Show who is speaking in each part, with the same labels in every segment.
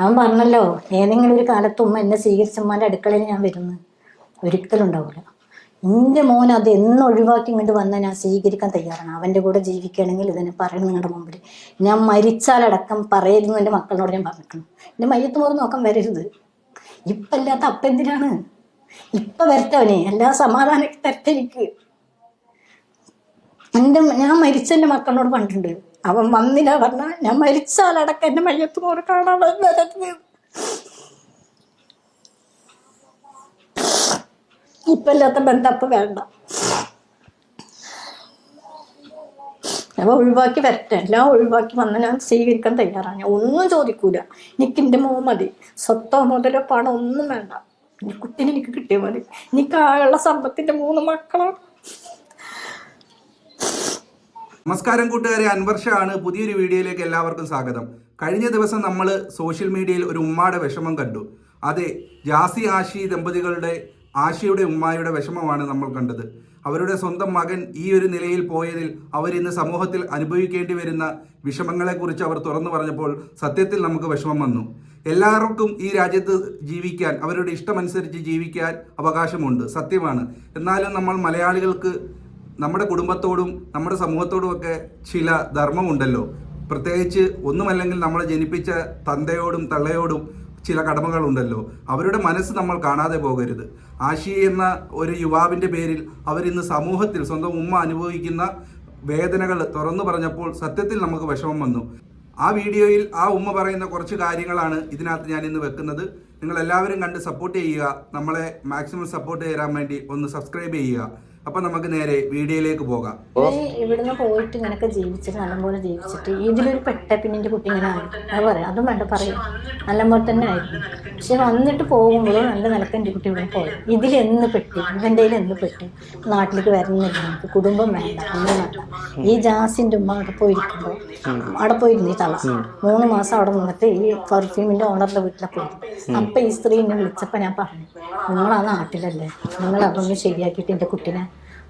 Speaker 1: അവൻ പറഞ്ഞല്ലോ ഏതെങ്കിലും ഒരു കാലത്ത് ഉമ്മ എന്നെ സ്വീകരിച്ചമ്മാന്റെ അടുക്കളയിൽ ഞാൻ വരുന്നു. ഒരിക്കലും ഉണ്ടാവില്ല എന്റെ മോൻ അത് എന്ന് ഒഴിവാക്കി ഇങ്ങോട്ട് വന്നാൽ ഞാൻ സ്വീകരിക്കാൻ തയ്യാറാണ്. അവന്റെ കൂടെ ജീവിക്കുകയാണെങ്കിൽ ഇതിനെ പറയണം നിങ്ങളുടെ മുമ്പിൽ ഞാൻ മരിച്ചാലടക്കം പറയരുതെന്ന് എന്റെ മക്കളോട് ഞാൻ പറഞ്ഞിട്ടു എന്റെ മയ്യത്ത് മോറ് നോക്കാൻ വരരുത്. ഇപ്പം അല്ലാത്ത അപ്പം എന്തിനാണ്? ഇപ്പം വരട്ടവനെ എല്ലാ സമാധാനം തരട്ടെ എന്റെ ഞാൻ മരിച്ച എന്റെ മക്കളോട് പറഞ്ഞിട്ടുണ്ട്. അവൻ വന്നില്ല പറഞ്ഞ ഞാൻ മരിച്ചാലടക്കം എന്റെ മയ്യത്ത് മോറ് കാണാൻ ഇപ്പം ഇല്ലാത്ത ബന്ധപ്പ് വേണ്ട. അപ്പോൾ ഒഴിവാക്കി വരട്ടെ. എല്ലാം ഒഴിവാക്കി വന്ന് ഞാൻ സ്വീകരിക്കാൻ തയ്യാറാണ്. ഞാൻ ഒന്നും ചോദിക്കൂല. എനിക്ക് എന്റെ മോ മതി. സ്വത്തോ മുതലോ പണം ഒന്നും വേണ്ട. കുട്ടീനെ എനിക്ക് കിട്ടിയാൽ മതി. എനിക്ക് ആയുള്ള സമ്പത്തിന്റെ മൂന്ന് മക്കളാണ്.
Speaker 2: നമസ്കാരം കൂട്ടുകാരെ അൻവർഷാണ് പുതിയൊരു വീഡിയോയിലേക്ക് എല്ലാവർക്കും സ്വാഗതം. കഴിഞ്ഞ ദിവസം നമ്മൾ സോഷ്യൽ മീഡിയയിൽ ഒരു ഉമ്മയുടെ വിഷമം കണ്ടു. അതെ ജാസി ആഷി ദമ്പതികളുടെ ആഷിയുടെ ഉമ്മായുടെ വിഷമമാണ് നമ്മൾ കണ്ടത്. അവരുടെ സ്വന്തം മകൻ ഈ ഒരു നിലയിൽ പോയതിൽ അവരിന്ന് സമൂഹത്തിൽ അനുഭവിക്കേണ്ടി വരുന്ന വിഷമങ്ങളെക്കുറിച്ച് അവർ തുറന്നു പറഞ്ഞപ്പോൾ സത്യത്തിൽ നമുക്ക് വിഷമം വന്നു. എല്ലാവർക്കും ഈ രാജ്യത്ത് ജീവിക്കാൻ അവരുടെ ഇഷ്ടമനുസരിച്ച് ജീവിക്കാൻ അവകാശമുണ്ട്. സത്യമാണ്. എന്നാലും നമ്മൾ മലയാളികൾക്ക് നമ്മുടെ കുടുംബത്തോടും നമ്മുടെ സമൂഹത്തോടും ഒക്കെ ചില ധർമ്മമുണ്ടല്ലോ. പ്രത്യേകിച്ച് ഒന്നുമല്ലെങ്കിൽ നമ്മളെ ജനിപ്പിച്ച തന്തയോടും തള്ളയോടും ചില കടമകളുണ്ടല്ലോ. അവരുടെ മനസ്സ് നമ്മൾ കാണാതെ പോകരുത്. ആശി എന്ന ഒരു യുവാവിന്റെ പേരിൽ അവരിന്ന് സമൂഹത്തിൽ സ്വന്തം ഉമ്മ അനുഭവിക്കുന്ന വേദനകൾ തുറന്നു പറഞ്ഞപ്പോൾ സത്യത്തിൽ നമുക്ക് വിഷമം വന്നു. ആ വീഡിയോയിൽ ആ ഉമ്മ പറയുന്ന കുറച്ച് കാര്യങ്ങളാണ് ഇതിനകത്ത് ഞാൻ ഇന്ന് വെക്കുന്നത്. നിങ്ങൾ എല്ലാവരും കണ്ട് സപ്പോർട്ട് ചെയ്യുക. നമ്മളെ മാക്സിമം സപ്പോർട്ട് ചെയ്യാൻ വേണ്ടി ഒന്ന് സബ്സ്ക്രൈബ് ചെയ്യുക. അപ്പം നമുക്ക് നേരെ വീഡിയോയിലേക്ക് പോകാം.
Speaker 1: ഇവിടുന്ന് പോയിട്ട് ഇങ്ങനൊക്കെ ജീവിച്ചിട്ട് നല്ലപോലെ ജീവിച്ചിട്ട് ഇതിലൊരു പെട്ട പിന്നെ എന്റെ കുട്ടി ഇങ്ങനെ ആയി. അത് പറയാം അതും വേണ്ട പറയും. നല്ലപോലെ തന്നെ ആയിരുന്നു. പക്ഷെ വന്നിട്ട് പോകുമ്പോൾ നല്ല നിലയ്ക്ക് എന്റെ കുട്ടി ഇവിടെ പോയി. ഇതിൽ എന്ന് പെട്ടി? ഇവന്റെ എന്ന് പെട്ടി? നാട്ടിലേക്ക് വരുന്നില്ല നമുക്ക്. കുടുംബം വേണ്ട ഒന്നും വേണ്ട. ഈ ജാസിന്റെ ഉമ്മ അവിടെ പോയിരിക്കുമ്പോൾ അവിടെ പോയിരുന്നു ഈ തള. മൂന്ന് മാസം അവിടെ നിന്നിട്ട് ഈ പെർഫ്യൂമിന്റെ ഓണറിന്റെ വീട്ടിലെ പോയി. അപ്പം ഈ സ്ത്രീ എന്നെ വിളിച്ചപ്പോൾ ഞാൻ പറഞ്ഞു നിങ്ങൾ ആ നാട്ടിലല്ലേ? നിങ്ങൾ അതൊന്ന് ശരിയാക്കിയിട്ട് എന്റെ കുട്ടീനെ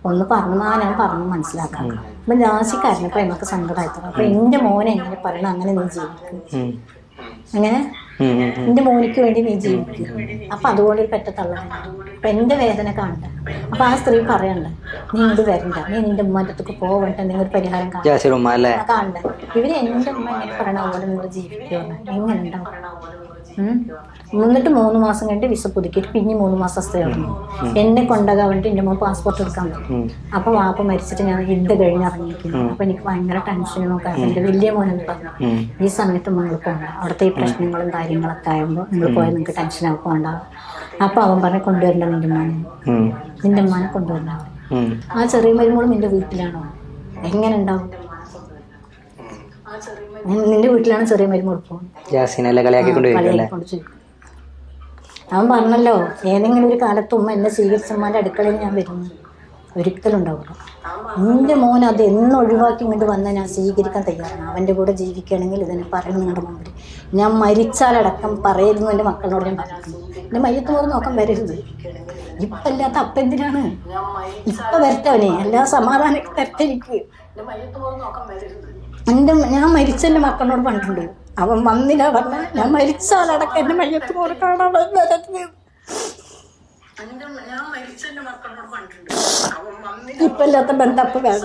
Speaker 1: ഒന്ന് പറഞ്ഞാൽ ഞാൻ പറഞ്ഞു മനസ്സിലാക്കാം. അപ്പൊ ജാസിക്കാരന് അപ്പൊ എന്നൊക്കെ സങ്കടമായിത്തണം അപ്പൊ എന്റെ മോനെ എങ്ങനെ പറയണം അങ്ങനെ നീ ജീവിക്കും. അങ്ങനെ എന്റെ മോനിക്ക് വേണ്ടി നീ ജീവിക്കും. അപ്പൊ അതുപോലെ ഒരു പെറ്റ തള്ളണ്ട അപ്പൊ എന്റെ വേദന കാണണ്ട. അപ്പൊ ആ സ്ത്രീ പറയണ്ട നീ ഇങ്ങോട്ട് വരണ്ട. നീ എന്റെ ഉമ്മാന്റെ അടുത്തേക്ക് പോവണ്ട. നിങ്ങൾ ഒരു പരിഹാരം കാണണ്ട. ഇവർ എന്റെ ഉമ്മ എങ്ങനെ പറയണ പോലെ നിങ്ങൾ ജീവിക്കുക എങ്ങനെ ഉണ്ടാവും. എന്നിട്ട് മൂന്ന് മാസം കഴിഞ്ഞിട്ട് വിസ പുതുക്കിയിട്ട് പിന്നെ മൂന്ന് മാസം ഇറങ്ങി എന്നെ കൊണ്ടാകാൻ വേണ്ടി എന്റെ മോൻ പാസ്പോർട്ട് എടുക്കാൻ പറ്റും അപ്പൊ വാപ്പ മരിച്ചിട്ട് ഞാൻ യുദ്ധ കഴിഞ്ഞ് ഇറങ്ങിയിരിക്കുന്നു. അപ്പൊ എനിക്ക് ഭയങ്കര ടെൻഷനും കാരണം എന്റെ വലിയ മോനെന്ന് പറഞ്ഞു. ഈ സമയത്ത് നിങ്ങൾ പോകണ്ട അവിടുത്തെ ഈ പ്രശ്നങ്ങളും കാര്യങ്ങളൊക്കെ ആയുമ്പോൾ നിങ്ങൾ പോയാൽ നിങ്ങൾക്ക് ടെൻഷൻ പോകണ്ട അപ്പൊ അവൻ പറഞ്ഞു കൊണ്ടുവരണ്ട നിന്റെ മോനെ. നിന്റെ മോനെ കൊണ്ടുവരണ്ട ആ ചെറിയ മരുമോളും നിന്റെ വീട്ടിലാണോ? എങ്ങനെ ഉണ്ടാവും? നിന്റെ വീട്ടിലാണ് ചെറിയ മരുമോൾ പോകുന്നത്
Speaker 3: ജാസിനല്ലേ
Speaker 1: അവൻ പറഞ്ഞല്ലോ ഏതെങ്കിലും ഒരു കാലത്ത് ഉമ്മ എന്നെ സ്വീകരിച്ചമ്മാന്റെ അടുക്കളയിൽ ഞാൻ വരുന്നു. ഒരിക്കലും ഉണ്ടാവില്ല എന്റെ മോൻ അത് എന്ന് ഒഴിവാക്കി ഇങ്ങോട്ട് വന്നാൽ ഞാൻ സ്വീകരിക്കാൻ തയ്യാറാണ്. അവന്റെ കൂടെ ജീവിക്കുകയാണെങ്കിൽ ഇതിനെ പറയണം നിങ്ങളുടെ മുമ്പിൽ ഞാൻ മരിച്ചാലടക്കം പറയരുന്നു എന്റെ മക്കളോട് ഞാൻ പറയുന്നു എന്റെ മയ്യത്ത് മോറ് നോക്കാൻ വരരുത്. ഇപ്പം അല്ലാത്ത അപ്പം എന്തിനാണ്? ഇപ്പം വരട്ടവനെ എല്ലാ സമാധാനം തരട്ടെ എനിക്ക്. എന്റെ ഞാൻ മരിച്ച എന്റെ മക്കളോട് പറഞ്ഞിട്ടുണ്ട്. അവൻ വന്നില്ല പറഞ്ഞ ഞാൻ മരിച്ചാലടക്കം എന്റെ മയ്യത്ത് പോലെ കാണാൻ വരരുത് ഇപ്പം ഇല്ലാത്ത ബന്ധപ്പ് വേണ്ട.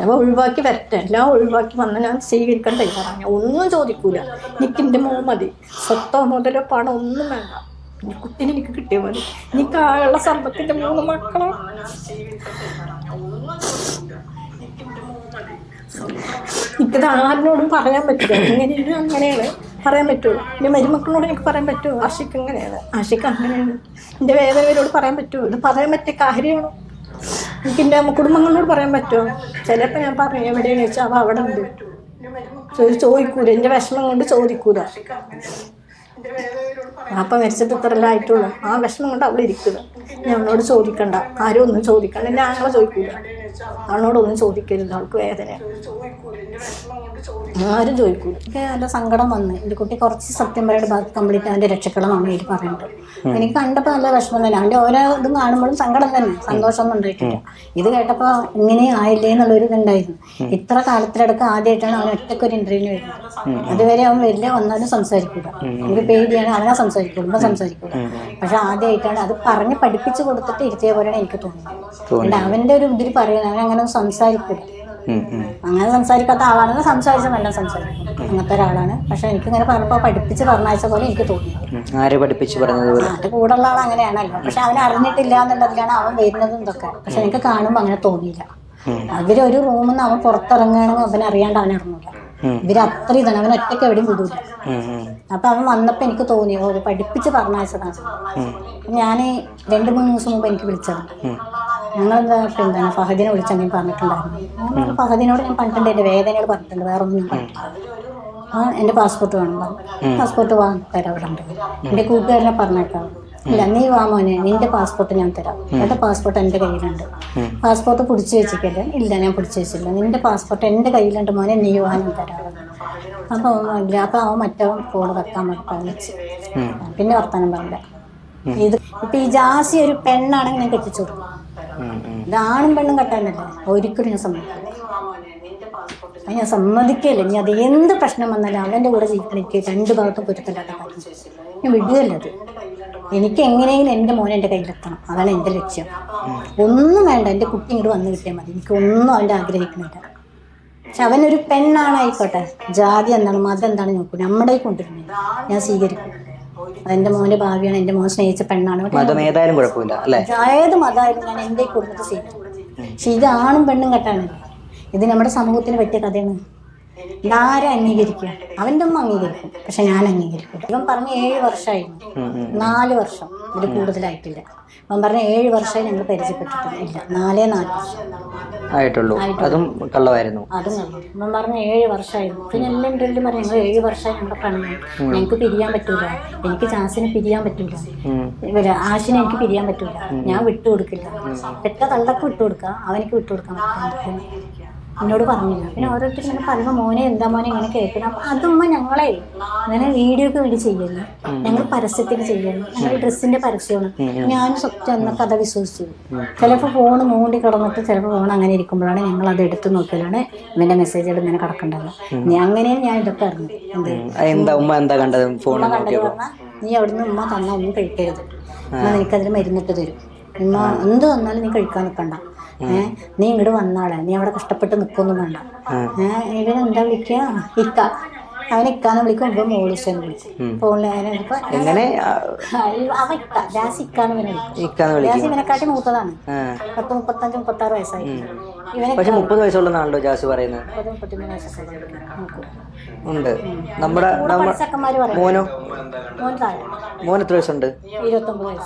Speaker 1: അപ്പോൾ ഒഴിവാക്കി വരട്ടെ. എല്ലാം ഒഴിവാക്കി വന്ന് ഞാൻ സ്വീകരിക്കണ്ടേ? ഞാൻ ഒന്നും ചോദിക്കൂല. എനിക്ക് എന്റെ മോ മതി. സ്വത്തോ മുതലോ പണം ഒന്നും വേണ്ട. എന്റെ കുട്ടീനെ എനിക്ക് കിട്ടിയാൽ മതി. എനിക്ക് ആയുള്ള സമ്പത്തിന്റെ മൂന്ന് മക്കളോ. എനിക്കത് പറയാൻ പറ്റില്ല. എങ്ങനെയാണ് അങ്ങനെയാണ് പറയാൻ പറ്റുമോ എന്റെ മരുമക്കളോട് എനിക്ക് പറയാൻ പറ്റുമോ ആഷിക്ക് അങ്ങനെയാണ്. ആഷിക്ക് അങ്ങനെയാണ്. എന്റെ വേദനവരോട് പറയാൻ പറ്റുമോ ഇത് പറയാൻ പറ്റിയ കാര്യമാണോ? എനിക്ക് എന്റെ കുടുംബങ്ങളോട് പറയാൻ പറ്റുമോ? ചിലപ്പോൾ ഞാൻ പറയും എവിടെയാണെന്ന് വെച്ചാൽ അവ അവിടെ ഉണ്ട്. ചോദിക്കൂല. എന്റെ വിഷമം കൊണ്ട് ചോദിക്കൂല. അപ്പം മരിച്ചിട്ട് ഇത്രയല്ല ആ വിഷമം കൊണ്ട് ഇരിക്കുക ഞാൻ അവളോട് ചോദിക്കണ്ട. ആരും ഒന്നും ചോദിക്കണ്ട. ഞാൻ ആങ്ങളെ ചോദിക്കൂല. അവളോടൊന്നും ചോദിക്കരുത് അവൾക്ക് വേദന. ആരും ചോദിക്കൂല. എനിക്ക് നല്ല സങ്കടം വന്ന് എന്റെ കുട്ടി കുറച്ച് സെപ്റ്റംബറുടെ ഭാഗത്ത് കംപ്ലീറ്റ് അവന്റെ രക്ഷക്കണം അമ്മയിൽ പറയുന്നുണ്ട് എനിക്ക് കണ്ടപ്പോൾ നല്ല വിഷമം തന്നെ. അവന്റെ ഓരോ ഇതും കാണുമ്പോഴും സങ്കടം തന്നെ സന്തോഷമൊന്നും ഉണ്ടായിട്ടില്ല. ഇത് കേട്ടപ്പോൾ ഇങ്ങനെ ആയില്ലേ എന്നുള്ളൊരു ഇതുണ്ടായിരുന്നു. ഇത്ര കാലത്തിലടക്കം ആദ്യമായിട്ടാണ് അവൻ ഒറ്റയ്ക്ക് ഒരു ഇന്റർവ്യൂ വരുന്നത്. അതുവരെ അവൻ വലിയ വന്നാലും സംസാരിക്കില്ല എനിക്ക് പേടിയാണ് അവനെ സംസാരിക്കുള്ളൂ ഉമ്മ സംസാരിക്കില്ല പക്ഷെ ആദ്യമായിട്ടാണ് അത് പറഞ്ഞ് പഠിപ്പിച്ചു കൊടുത്തിട്ട് ഇരുത്തിയ പോലെയാണ് എനിക്ക് തോന്നുന്നത്. അവന്റെ ഒരു ഇതിൽ പറയുന്നത് ഞങ്ങൾ അങ്ങനെ സംസാരിക്കില്ല. അങ്ങനെ സംസാരിക്കാത്ത ആളാണെന്ന് സംസാരിച്ച നല്ല സംസാരിക്കും. അങ്ങനത്തെ ഒരാളാണ്. പക്ഷെ എനിക്ക് ഇങ്ങനെ പറഞ്ഞപ്പോൾ പഠിപ്പിച്ച് പറഞ്ഞയച്ച പോലെ എനിക്ക് തോന്നി.
Speaker 3: ആരെ പഠിപ്പിച്ച് പറഞ്ഞതുപോലെ
Speaker 1: അതിന്റെ കൂടെ ഉള്ള ആൾ അങ്ങനെയാണല്ലോ. പക്ഷെ അവൻ അറിഞ്ഞിട്ടില്ല എന്നുള്ളതിലാണ് അവൻ വരുന്നതും ഇതൊക്കെ. പക്ഷെ എനിക്ക് കാണുമ്പോൾ അങ്ങനെ തോന്നിയില്ല. അവരൊരു റൂമിൽ നിന്ന് അവൻ പുറത്തിറങ്ങണമെന്ന് അവൻ അറിയാണ്ട് അവൻ ഇറങ്ങില്ല ഇവർ അത്ര ഇതാണ്. അവൻ ഒറ്റയ്ക്ക് എവിടെയും വിടൂല. അപ്പൊ അവൻ വന്നപ്പോ എനിക്ക് തോന്നി ഓ പഠിപ്പിച്ച് പറഞ്ഞയച്ചതാണ് ഞാൻ രണ്ടു മൂന്ന് ദിവസം മുമ്പ് എനിക്ക് വിളിച്ചതാണ്. ഞങ്ങളെന്താ എന്താണ് ഫഹദിനെ വിളിച്ചെങ്കിലും പറഞ്ഞിട്ടുണ്ടായിരുന്നു. ഞാൻ ഫഹദിനോട് ഞാൻ പറഞ്ഞിട്ടുണ്ട് എന്റെ വേദനയോട് പറഞ്ഞിട്ടുണ്ട് വേറെ ഒന്നും പറഞ്ഞിട്ടില്ല ആ എന്റെ പാസ്പോർട്ട് വേണം പാസ്പോർട്ട് വാങ്ങി തരാം ഇവിടെ ഉണ്ട് എന്റെ കൂട്ടുകാരനെ പറഞ്ഞേക്കാം. ഇല്ല നീ വാ മോനെ നിന്റെ പാസ്പോർട്ട് ഞാൻ തരാം. എന്റെ പാസ്പോർട്ട് എന്റെ കയ്യിലുണ്ട്. പാസ്പോർട്ട് പിടിച്ചു വെച്ചിട്ടില്ല. ഇല്ല ഞാൻ പിടിച്ചു വെച്ചില്ല നിന്റെ പാസ്പോർട്ട് എന്റെ കയ്യിലുണ്ട് മോനെ നീ വാ ഞാൻ തരാം. അപ്പൊ ഇല്ല അപ്പൊ അവൻ മറ്റവൻ ഫോൺ വെക്കാൻ വെച്ച് പിന്നെ വർത്താനം പറഞ്ഞില്ല. ഇത് ഇപ്പൊ ഈ ജാസി ഒരു പെണ്ണാണെങ്കിൽ ഞാൻ കെട്ടിച്ചു കൊടുക്കും. ഇത് ആണും പെണ്ണും കട്ടാനല്ലോ. ഒരിക്കലും ഞാൻ സമ്മതിക്കില്ല. ഞാൻ സമ്മതിക്കല്ല ഇനി അത് എന്ത് പ്രശ്നം വന്നാലും അവന്റെ കൂടെ എനിക്ക് രണ്ട് ഭാഗത്തും പൊരുത്തല്ലാത്ത കാര്യം. ഞാൻ വിടുകയല്ല അത്. എനിക്ക് എങ്ങനെയെങ്കിലും എന്റെ മോനെ എന്റെ കയ്യിലെത്തണം. അതാണ് എന്റെ ലക്ഷ്യം. ഒന്നും വേണ്ട. എന്റെ കുട്ടി ഇങ്ങോട്ട് വന്ന് കിട്ടിയാൽ മതി. എനിക്ക് ഒന്നും അവന്റെ ആഗ്രഹിക്കുന്നില്ല. പക്ഷെ അവനൊരു പെണ്ണാണായിക്കോട്ടെ ജാതി എന്താണ് മതം എന്താണ് നോക്കൂ. നമ്മുടെ കൊണ്ടുവരുന്നത് ഞാൻ സ്വീകരിക്കും. അതെന്റെ മോന്റെ ഭാവിയാണ് എന്റെ മോൻ സ്നേഹിച്ച പെണ്ണാണ്.
Speaker 3: മതം ഏതായാലും കുഴപ്പമില്ല അല്ലേ?
Speaker 1: ഏത് മതമായാലും ഞാൻ എന്റെ കുടുംബത്തെ സ്വീകരിക്കും പക്ഷെ ഇത് ആണും പെണ്ണും കെട്ടാണ്. ഇത് നമ്മുടെ സമൂഹത്തിന് പറ്റിയ കഥയാണ്. ആരെ അംഗീകരിക്കുക? അവന്റെ അമ്മ അംഗീകരിക്കും പക്ഷെ ഞാൻ അംഗീകരിക്കും ഇവൻ പറഞ്ഞ ഏഴ് വർഷമായിരുന്നു നാല് വർഷം. ഇത് കൂടുതലായിട്ടില്ല. അവൻ പറഞ്ഞ ഏഴ് വർഷമായി ഞങ്ങൾ പരിചയപ്പെട്ടിട്ടില്ല. നാലേ നാല് വർഷം.
Speaker 3: ആയിട്ടുള്ളൂ. അതും കള്ളമായിരുന്നു
Speaker 1: അതും അവൻ പറഞ്ഞ ഏഴ് വർഷമായിരുന്നു. പിന്നെ എല്ലാം ഇന്റർവ്യൂ പറഞ്ഞു ഞങ്ങൾ ഏഴ് വർഷമായി ഞങ്ങളുടെ പ്രണയം ഞങ്ങൾക്ക് പിരിയാൻ പറ്റൂല. എനിക്ക് ചാൻസിന് പിരിയാൻ പറ്റൂല. ഇവർ ആശിനെ എനിക്ക് പിരിയാൻ പറ്റൂല. ഞാൻ വിട്ടുകൊടുക്കില്ല. പെട്ട തള്ളക്ക് വിട്ടുകൊടുക്കാം? അവനക്ക് വിട്ടുകൊടുക്കാൻ പറ്റില്ല എന്നോട് പറഞ്ഞില്ല. പിന്നെ ഓരോരുത്തർ ഇങ്ങനെ പറയുമ്പോൾ മോനെ എന്താ മോനെ ഇങ്ങനെ കേൾക്കണം അതുമ്മ ഞങ്ങളെ ഇങ്ങനെ വീഡിയോക്ക് വേണ്ടി ചെയ്യുന്നു. ഞങ്ങൾ പരസ്യത്തിന് ചെയ്യുന്നു. ഞങ്ങൾ ഡ്രസ്സിന്റെ പരസ്യമാണ്. ഞാൻ സത്യം എന്ന കഥ വിശ്വസിച്ചു. ചിലപ്പോൾ ഫോൺ മൂണ്ടി കിടന്നിട്ട് ചിലപ്പോൾ ഫോൺ അങ്ങനെ ഇരിക്കുമ്പോഴാണ് ഞങ്ങൾ അത് എടുത്ത് നോക്കിയാലാണ് ഇവന്റെ മെസ്സേജുകൾ ഇങ്ങനെ കിടക്കേണ്ടത് അങ്ങനെയാണ് ഞാൻ ഇതൊക്കെ അറിഞ്ഞത് എന്ത്
Speaker 3: ഉമ്മ എന്താ കണ്ടത് ഫോൺ
Speaker 1: കണ്ടത് പറഞ്ഞാൽ നീ അവിടുന്ന് ഉമ്മ തന്ന ഒന്നും കഴിക്കരുത്. ഉമ്മ നിനക്കതിന് മരുന്നിട്ട് തരും. ഉമ്മ എന്ത് വന്നാലും നീ കഴിക്കാൻ നിൽക്കണ്ട ഏഹ് നീ ഇങ്ങോട്ട് വന്നാളെ. നീ അവിടെ കഷ്ടപ്പെട്ട് നിൽക്കൊന്നും വേണ്ട. ഏഹ് ഇവനെന്താ വിളിക്കുക ഇക്ക. അവനെ ഇക്കാന്ന് വിളിക്കും ഇവൻ മോളിച്ചെന്ന് വിളിക്കും. ഫോണിൽ അവനെ ഇപ്പൊ
Speaker 3: എങ്ങനെ?
Speaker 1: അവൻ ഇക്ക. ജാസ് ഇക്കാന്ന് ഇവനെ വിളിക്കും.
Speaker 3: വിളിക്കും.
Speaker 1: ജാസ് ഇവനെക്കാട്ടി മൂത്തതാണ്. പത്ത് മുപ്പത്തഞ്ച് മുപ്പത്തി ആറ് വയസ്സായി ഇവനെ
Speaker 3: പക്ഷെ മുപ്പത് വയസ്സുള്ളതാണല്ലോ ജാസ് പറയുന്നത്.
Speaker 1: മുപ്പത് മുപ്പത്തിമൂന്ന് വയസ്സൊക്കെ
Speaker 3: ഉണ്ട്. നമ്മുടെ മോനോ?
Speaker 1: മോൻ
Speaker 3: എത്ര വയസ്സുണ്ട്?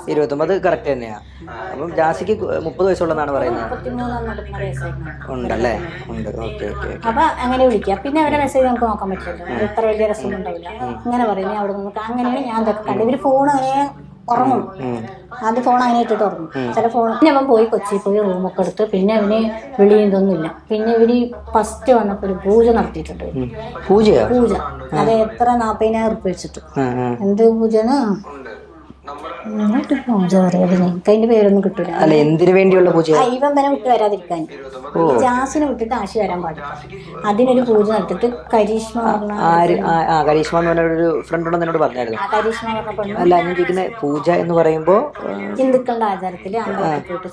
Speaker 1: ഇരുപത്തൊമ്പത്
Speaker 3: കറക്റ്റ് തന്നെയാ. അപ്പം ജാസിക്ക് മുപ്പത് വയസ്സുള്ളതാണ് പറയുന്നത്. ഉണ്ടല്ലേ ഉണ്ട് ഓക്കെ ഓക്കെ
Speaker 1: അപ്പൊ അങ്ങനെ വിളിക്കാം. പിന്നെ അവരെ മെസ്സേജ് നമുക്ക് നോക്കാൻ പറ്റില്ല എത്ര ഇത്ര വലിയ രസമൊന്നും ഉണ്ടാവില്ല. അങ്ങനെ പറയും. "നീ അവിടെ നിന്ന് അങ്ങനെയാണ് ഞാൻ ഇതൊക്കെ കണ്ടത്. ഇവർ ഫോൺ അങ്ങനെ ഉറങ്ങും. ആദ്യം ഫോൺ അങ്ങനെ ഇട്ടിട്ട് ഉറങ്ങും. ചില ഫോൺ പിന്നെ അവൻ പോയി കൊച്ചി പോയി റൂമൊക്കെ എടുത്ത് പിന്നെ അവന് വിളി ഇതൊന്നുമില്ല പിന്നെ ഇവർ ഫസ്റ്റ് വന്നപ്പോൾ ഒരു പൂജ നടത്തിയിട്ടുണ്ട്.
Speaker 3: പൂജ
Speaker 1: പൂജ. അത് എത്ര നാപ്പതിനായിരം ഉറുപ്പ് വെച്ചിട്ട്. എന്ത് പൂജന്ന് പൂജ പറയാതെ അതിന്റെ പേരൊന്നും കിട്ടൂല.
Speaker 3: അല്ല എന്തിനു വേണ്ടിയുള്ള പൂജ?
Speaker 1: ഇവൻ വനെ വിട്ട് വരാതിരിക്കാൻ. ജാസിനെ വിട്ടിട്ട് ആശി വരാൻ പാടില്ല. അതിനൊരു പൂജ നടത്തിട്ട് കരീഷ്മ
Speaker 3: ആര്? ആ കരീഷ്മ എന്ന് പറഞ്ഞ ഒരു ഫ്രണ്ട് ഉണ്ടെന്ന് എന്നോട് പറഞ്ഞായിരുന്നു.
Speaker 1: ആ കരീഷ്മ
Speaker 3: അല്ല ഞാൻ ചോദിക്കുന്ന പൂജ എന്ന് പറയുമ്പോ
Speaker 1: ഹിന്ദുക്കളുടെ ആചാരത്തിൽ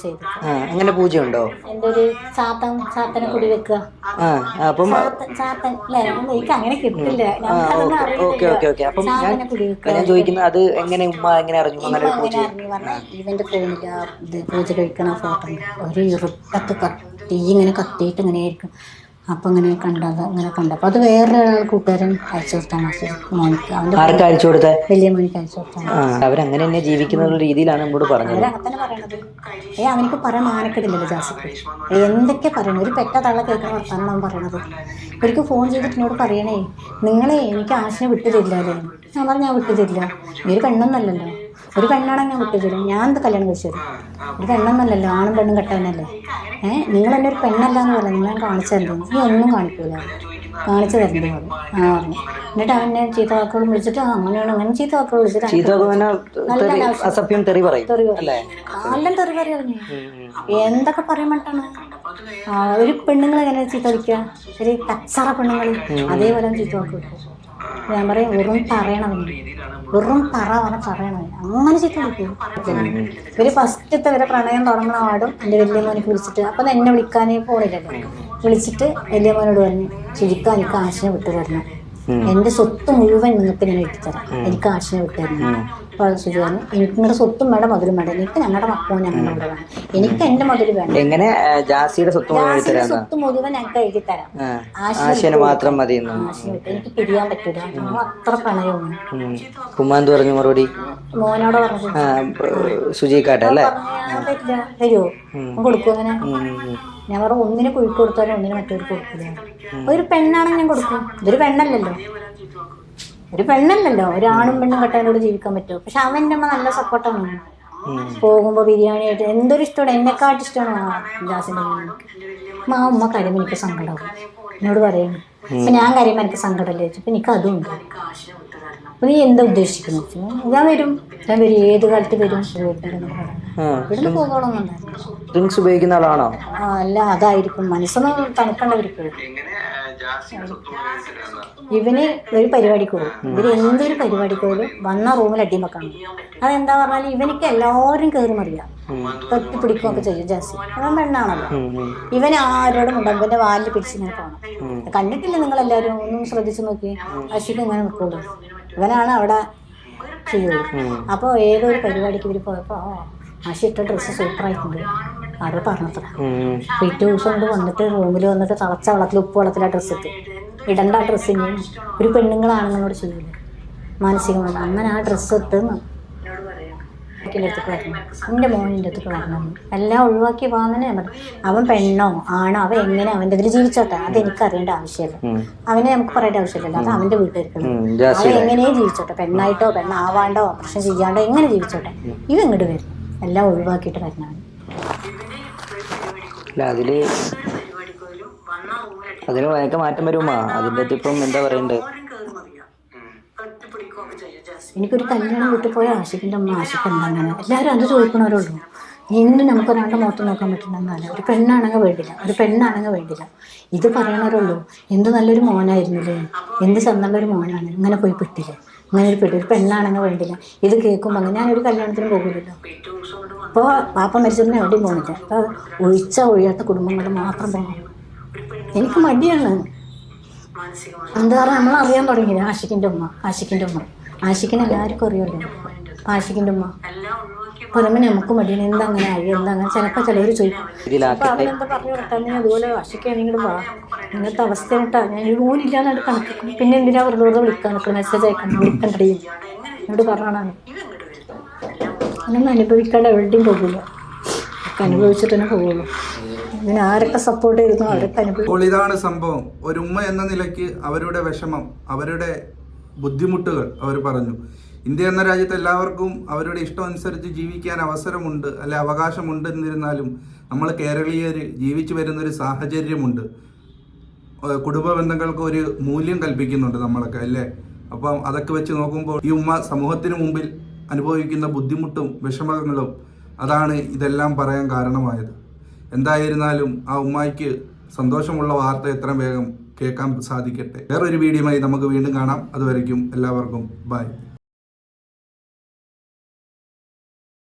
Speaker 1: ചെയ്തു
Speaker 3: അങ്ങനെ ഉണ്ടോ
Speaker 1: എന്റെ ഒരു സാത്തൻ സാത്തനെ കുടി വെക്കുക.
Speaker 3: അപ്പം
Speaker 1: എനിക്ക് അങ്ങനെ കിട്ടില്ല.
Speaker 3: ഓക്കെ ഓക്കെ ഓക്കെ അപ്പം ഞാൻ ചോദിക്കുന്നത് അത് എങ്ങനെ ഉമ്മ എങ്ങനെ അറിഞ്ഞു ഒരു പൂജ
Speaker 1: ഇവന്റെ ഫോണിൽ ആ ഇത് പൂജ കഴിക്കണ ഫോട്ടോ ഒരു ഇറുട്ടത്ത് കത്തി ഇങ്ങനെ കത്തിയിട്ട് ഇങ്ങനെ ആയിരിക്കും. അപ്പൊ ഇങ്ങനെ കണ്ടത് അങ്ങനെ കണ്ട. അപ്പൊ അത് വേറെ കൂട്ടുകാരൻ അയച്ചു കൊടുത്താണ് മോനിക്ക് അവന്റെ
Speaker 3: ആർക്ക് അയച്ചു കൊടുത്തേ?
Speaker 1: വലിയ മോനിക്ക് അയച്ചു കൊടുത്താണ്
Speaker 3: അവരങ്ങനെ തന്നെ ജീവിക്കുന്ന ഒരു രീതിയിലാണ് നമ്മോട് പറഞ്ഞത്.
Speaker 1: അവരങ്ങനെ പറയണത്. ഏ അവനിക്ക് പറയാൻ മാനക്കെടില്ലല്ലോ ജാസിക്ക് എന്തൊക്കെ പറയണേ ഒരു പെട്ട തള്ള കേൾക്കണ വർത്താനം അവൻ പറയണത്. ഒരിക്കൽ ഫോൺ ചെയ്തിട്ട് എന്നോട് പറയണേ നിങ്ങളെ എനിക്ക് ആശിനെ വിട്ടു തരില്ലല്ലേ ഞാൻ പറഞ്ഞാ ഞാൻ വിട്ടു തരില്ല. നീ ഒരു പെണ്ണൊന്നല്ലല്ലോ. ഒരു പെണ്ണാണ് ഞാൻ വിട്ടുതരും ഞാൻ എന്ത് കല്യാണം കഴിച്ചു തരും ഒരു പെണ്ണൊന്നല്ലല്ലോ ആണും പെണ്ണും കെട്ടവനല്ലേ? ഏഹ് നിങ്ങൾ എന്നെ ഒരു പെണ്ണല്ല എന്ന് പറഞ്ഞു നിങ്ങൾ കാണിച്ചു തരുന്നു നീ ഒന്നും കാണിക്കൂല. കാണിച്ചു തരുന്നു പറഞ്ഞു. ആ പറഞ്ഞു. എന്നിട്ട് അവനെ ചീത്ത വാക്കുകൾ വിളിച്ചിട്ട് അങ്ങനെയാണ് അങ്ങനെ ചീത്ത വാക്കുകൾ വിളിച്ചിട്ട്
Speaker 3: അസഭ്യം തെറി പറയും
Speaker 1: എല്ലാം തെറി പറയുന്നു എന്തൊക്കെ പറയാൻ വേണ്ടിട്ടാണ്? ഒരു പെണ്ണുങ്ങൾ എങ്ങനെ ചീത്ത വിളിക്കുക? ഒരു കച്ചറ പെണ്ണുങ്ങൾ അതേപോലെ ചീത്ത വാക്ക് വിളിക്കും. ഞാൻ പറയും വെറും പറയണം. അവന്. വെറും പറ അവനെ പറയണം. അങ്ങനെ ചിത്രം വിളിക്കും ഇവർ ഫസ്റ്റത്തെ വരെ പ്രണയം തുടങ്ങണ ആടും എന്റെ വലിയ മോനെ വിളിച്ചിട്ട് അപ്പം എന്നെ വിളിക്കാനേ പോണില്ലല്ലോ. വിളിച്ചിട്ട് വലിയ മോനോട് പറഞ്ഞു ചുരുക്കാൻ എനിക്ക് ആശിനെ വിട്ടു തരണം. എന്റെ സ്വത്ത് മുഴുവൻ നിങ്ങൾക്ക് ഞാൻ എത്തിത്തരാം എനിക്ക് ആശിനെ വിട്ടു തരണം. സുജി പറഞ്ഞു എനിക്ക് നിങ്ങളുടെ സ്വത്തും വേണം മധുരം വേണ്ട. എനിക്ക് ഞങ്ങളുടെ മക്കളും ഞങ്ങളുടെ വേണം. എനിക്ക് എന്റെ മധുരം വേണം
Speaker 3: എങ്ങനെ ജാസിയുടെ സ്വത്ത്
Speaker 1: സ്വത്ത് മുഴുവൻ ഞങ്ങൾക്ക് എഴുതി തരാം.
Speaker 3: മാത്രം മതി
Speaker 1: എനിക്ക് പിരിയാൻ പറ്റൂല. അത്ര പ്രണയമാണ്.
Speaker 3: ഉമ്മ പറഞ്ഞു മറുപടി?
Speaker 1: മോനോട്
Speaker 3: പറഞ്ഞു സുജിക്കാട്ടെ അല്ലേ?
Speaker 1: തരുമോ കൊടുക്കും അങ്ങനെ? ഞാൻ പറഞ്ഞു ഒന്നിന് കുഴിക്ക് കൊടുത്താലും ഒന്നിന് മറ്റൊരു കൊടുക്കില്ല. ഒരു പെണ്ണാണെങ്കിൽ ഞാൻ കൊടുക്കും. ഇതൊരു പെണ്ണല്ലല്ലോ. ഒരു പെണ്ണല്ലല്ലോ. ഒരാണും പെണ്ണും കെട്ടാനോട് ജീവിക്കാൻ പറ്റുമോ? പക്ഷെ അവന്റെ അമ്മ നല്ല സപ്പോർട്ടാണ് പോകുമ്പോൾ ബിരിയാണി ആയിട്ട് എന്തൊരു ഇഷ്ടമാണ്. എന്നെക്കാട്ട് ഇഷ്ടമാണ് ജാസിന്റെ അമ്മ ആ ഉമ്മ കരയുമ്പോൾ എനിക്ക് സങ്കടമാവും എന്നോട് പറയും അപ്പൊ ഞാൻ കരയുമ്പോൾ എനിക്ക് സങ്കടമല്ലേ ചോദിച്ചപ്പോൾ എനിക്ക് അതും ഉണ്ട്. അപ്പൊ നീ എന്താ ഉദ്ദേശിക്കുന്നു? ഞാൻ വരും. ഞാൻ വരും. ഏത് കാലത്ത് വരും? ഇവിടുന്ന് പോകണമെന്നുണ്ടായിരുന്നു
Speaker 3: ഡ്രിങ്ക്സ് ഉപയോഗിക്കുന്ന ആളാണോ?
Speaker 1: അല്ല അതായിരിക്കും. മനസ്സൊന്നും തണുക്കണ്ടവർക്ക്. ഇവന് ഒരു പരിപാടിക്ക് പോകും ഇവർ എന്തൊരു പരിപാടിക്ക് പോലും വന്ന റൂമിൽ അടിമക്കാണ് അതെന്താ പറഞ്ഞാൽ ഇവനിക്ക് എല്ലാവരും കയറി മറിയാം. തൊട്ടി പിടിക്കുകയൊക്കെ ചെയ്യും ജാസി അവൻ പെണ്ണാണല്ലോ. ഇവൻ ആരോടും ഉണ്ടാകും ഇവന്റെ വാലിൽ പിടിച്ചിങ്ങനെ പോകണം. കണ്ടിട്ടില്ല നിങ്ങൾ എല്ലാവരും ഒന്നും ശ്രദ്ധിച്ചു നോക്കി അശ്വിക്ക് ഇങ്ങനെ നിൽക്കുള്ളൂ ഇവനാണ് അവിടെ ചെയ്യുള്ളൂ അപ്പോൾ ഏതൊരു പരിപാടിക്ക് ഇവർ പോയപ്പോൾ ആ ഡ്രസ്സ് ഇട്ട ഡ്രസ്സ് സൂപ്പറായിട്ടുണ്ട് അവിടെ പറഞ്ഞത്ര. പിറ്റേ ദിവസം കൊണ്ട് വന്നിട്ട് റൂമിൽ വന്നിട്ട് തിളച്ച വെള്ളത്തിൽ ഉപ്പ് വെള്ളത്തിൽ ആ ഡ്രസ്സ് ഇട്ട്. ഇടണ്ട ആ ഡ്രസ്സിന് ഒരു പെണ്ണുങ്ങളാണെന്നോട് ചെയ്യില്ല മാനസികമാണ് അങ്ങനെ ആ ഡ്രസ്സ് ഇട്ട് എന്റെ അടുത്തേക്ക് വരണം എന്റെ മോനിന്റെ അടുത്തേക്ക് വരണം എല്ലാം ഒഴിവാക്കി ഞാൻ പറഞ്ഞു അവൻ പെണ്ണോ ആണോ അവൻ എങ്ങനെ അവന്റെ ഇതിൽ ജീവിച്ചോട്ടെ? അത് എനിക്ക് അറിയേണ്ട ആവശ്യമില്ല. അവനെ നമുക്ക് പറയേണ്ട ആവശ്യമില്ലല്ലോ. അത് അവന്റെ വീട്ടിലിരിക്കണം. അവൻ എങ്ങനെയും ജീവിച്ചോട്ടെ? പെണ്ണായിട്ടോ പെണ്ണാവാണ്ടോ പ്രശ്നം ചെയ്യാണ്ടോ എങ്ങനെ ജീവിച്ചോട്ടെ? ഇവ ഇങ്ങോട്ട് വരും. എല്ലാം ഒഴിവാക്കിയിട്ട് വരണം.
Speaker 3: അല്ല അതിൽ അതിന് വയക്ക മാറ്റം വരുമാ. അകത്ത് ഇപ്പം എന്താ പറയണ്ടേ?
Speaker 1: എനിക്കൊരു കല്യാണം വീട്ടിൽ പോയ ആശിക്കിന്റെ അമ്മ ആശിക്ക് എന്താണെന്ന് എല്ലാവരും അത് ചോദിക്കണവരുള്ളൂ. എന്നും നമുക്ക് ഒരാളുടെ മുഖത്ത് നോക്കാൻ പറ്റുന്നല്ല ഒരു പെണ്ണാണെങ്കിൽ വേണ്ടില്ല. ഒരു പെണ്ണാണെങ്കിൽ വേണ്ടില്ല. ഇത് പറയണവരുള്ളൂ. എന്ത് നല്ലൊരു മോനായിരുന്നില്ലേ? എന്ത് ചെന്നുള്ളൊരു മോനാണ്? ഇങ്ങനെ പോയി പെട്ടില്ലേ? ഇങ്ങനെ ഒരു പെട്ടി ഒരു പെണ്ണാണെങ്കിൽ വേണ്ടില്ല. ഇത് കേൾക്കുമ്പോൾ ഞാനൊരു കല്യാണത്തിന് പോകുന്നില്ലല്ലോ അപ്പോൾ പാപ്പ മരിച്ചതിന് എവിടെയും പോകുന്നില്ല അപ്പോൾ ഒഴിച്ച ഒഴിയാത്ത കുടുംബങ്ങൾ മാത്രം പോകണം എനിക്ക് മടിയാണ്. എന്താ പറയുക നമ്മൾ അറിയാൻ തുടങ്ങിയില്ല? ആഷിക്കിന്റെ ഉമ്മ ആഷിക്കിന്റെ ഉമ്മ. ആഷിക്കിന് എല്ലാവർക്കും അറിയാമല്ലോ. ആഷിക്കിന്റെ ഉമ്മ. പറയുമ്പോൾ നമുക്ക് മടിയാണ്. എന്താ അങ്ങനെ ആയി? അങ്ങനെ ചിലപ്പോൾ ചിലവർ ചോദിക്കും. അവരെന്താ പറഞ്ഞു കൊടുത്താൽ ഞാൻ അതുപോലെ ആഷിക്കാണെങ്കിലും വാ. ഇങ്ങനത്തെ അവസ്ഥ കേട്ടാ ഞാൻ ഒരു ഊനില്ലാന്നായിട്ട് കണക്കും പിന്നെ എന്തിനാ വെറുതെ വെറുതെ വിളിക്കാൻ മെസ്സേജ് അയക്കണം? വിളിക്കണ്ടേ എന്നോട് പറഞ്ഞാണ് അങ്ങനെ അനുഭവിക്കാണ്ട് എവിടെയും പോകില്ല ഒക്കെ അനുഭവിച്ചിട്ട് തന്നെ പോകുള്ളൂ അങ്ങനെ ആരൊക്കെ സപ്പോർട്ട് ചെയ്തു അവരൊക്കെ അനുഭവിക്കും
Speaker 2: ഇതാണ് സംഭവം. ഒരു ഉമ്മ എന്ന നിലയ്ക്ക് അവരുടെ വിഷമം അവരുടെ ബുദ്ധിമുട്ടുകൾ അവർ പറഞ്ഞു. ഇന്ത്യ എന്ന രാജ്യത്ത് എല്ലാവർക്കും അവരുടെ ഇഷ്ടം അനുസരിച്ച് ജീവിക്കാൻ അവസരമുണ്ട് അല്ലെ അവകാശമുണ്ട് എന്നിരുന്നാലും നമ്മൾ കേരളീയർ ജീവിച്ചു വരുന്ന ഒരു സാഹചര്യമുണ്ട്. കുടുംബ ബന്ധങ്ങൾക്ക് ഒരു മൂല്യം കൽപ്പിക്കുന്നുണ്ട് നമ്മളൊക്കെ അല്ലേ? അപ്പം അതൊക്കെ വെച്ച് നോക്കുമ്പോൾ ഈ ഉമ്മ സമൂഹത്തിന് മുമ്പിൽ അനുഭവിക്കുന്ന ബുദ്ധിമുട്ടും വിഷമങ്ങളും അതാണ് ഇതെല്ലാം പറയാൻ കാരണമായത്. എന്തായിരുന്നാലും ആ ഉമ്മായിക്ക് സന്തോഷമുള്ള വാർത്ത എത്രയും വേഗം കേൾക്കാൻ സാധിക്കട്ടെ. വേറൊരു വീഡിയോയുമായി നമുക്ക് വീണ്ടും കാണാം. അതുവരയ്ക്കും എല്ലാവർക്കും ബൈ.